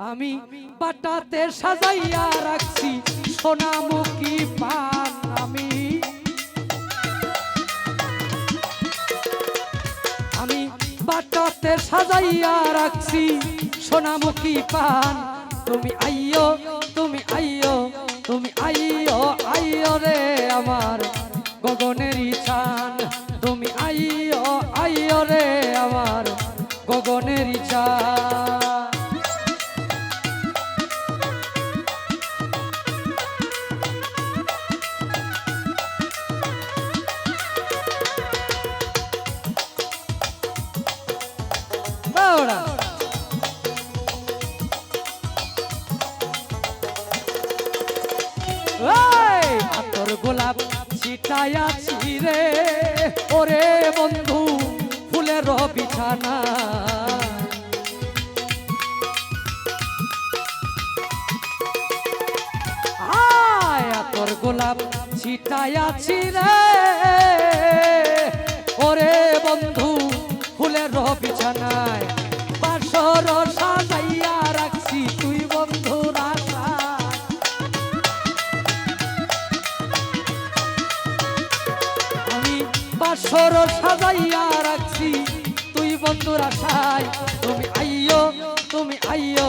আমি বাটাতে সাজাইয়া রাখছি সোনামুখী পান আমি। আমি বাটাতে সাজাইয়া রাখছি সোনামুখী পান। তুমি আইও তুমি আইও তুমি আইও আইও রে আমার গগনের চান তুমি আইও আইও রে আমার গগনের চান ছিটায়াছি রে। ওরে বন্ধু, ফুলের বিছানা। আতর গোলাপ ছিটায়াছি রে। ওরে বন্ধু, ফুলের বিছানায় বাসর সাজাইয়া সাজাইয়া রাখছি। তুই বন্ধুর আশায় তুমি আইয়ো তুমি আইও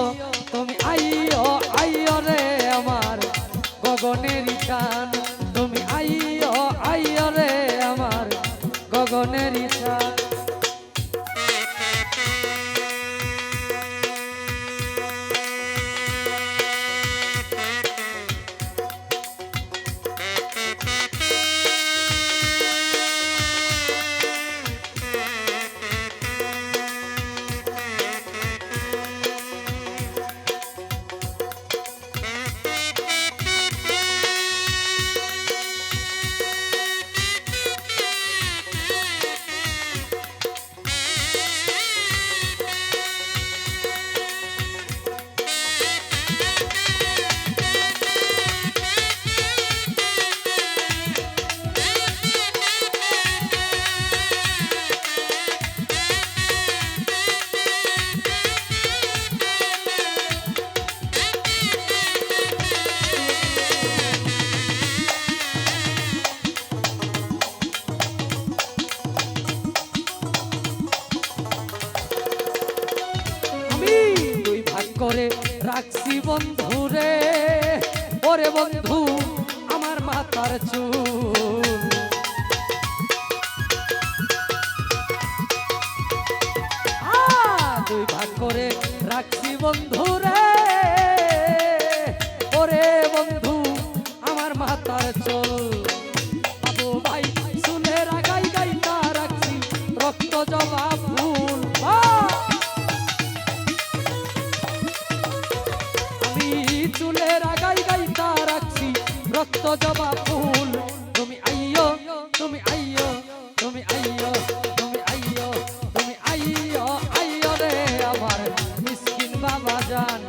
করে রাখছি বন্ধু রে ওরে বন্ধু আমার মাথার চুল। দুই ভাগ করে রাখছি বন্ধু রক্ত জবা ফুল। তুমি আইও তুমি আইও তুমি আইও তুমি আইও তুমি আইও আইও রে আমার। মিসকিন বাবা জান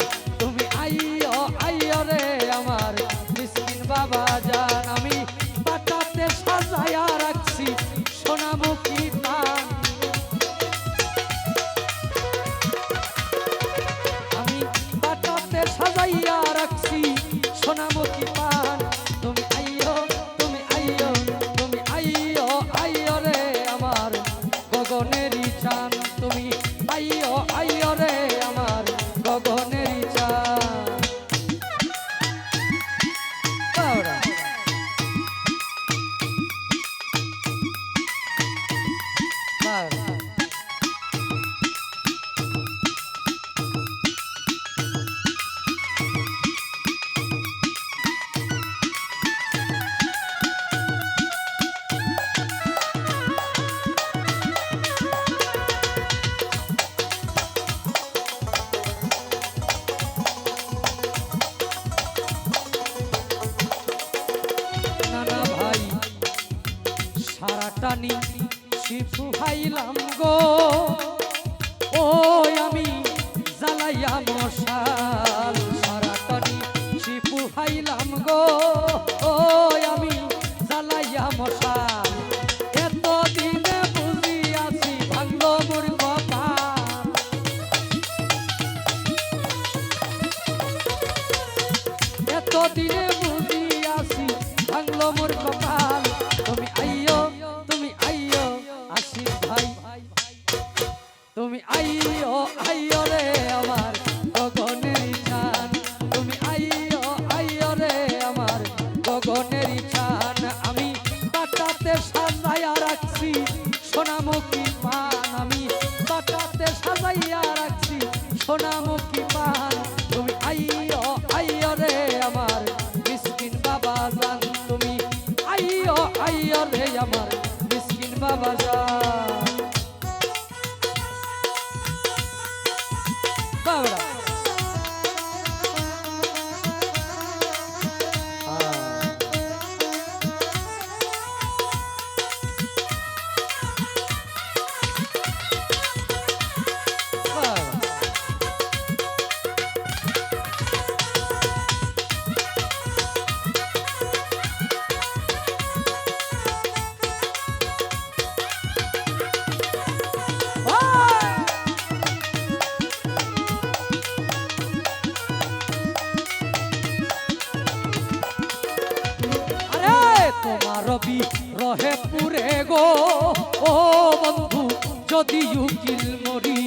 তুমি আইও আইও রে আমার গগনের ছান তুমি আইও আইও রে আমার গগনের ছান আমি বাটাতে সাজাইয়া রাখছি সোনামুখী পান আমি বাটাতে সাজাইয়া রাখছি সোনামুখী যদি উকিল মরি।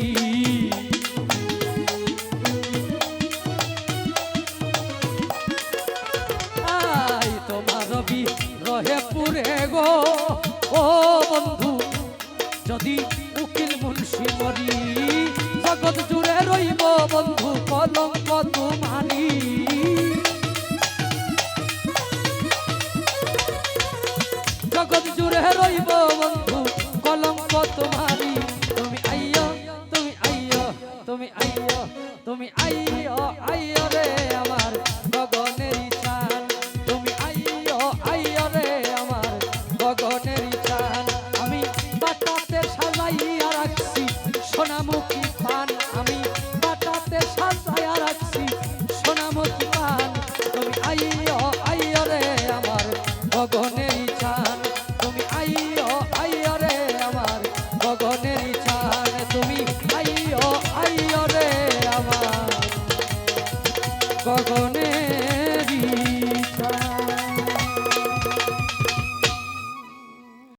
আই তোমার রবি রহে পুরে গো। ও বন্ধু, যদি উকিল মুন্সি মরি।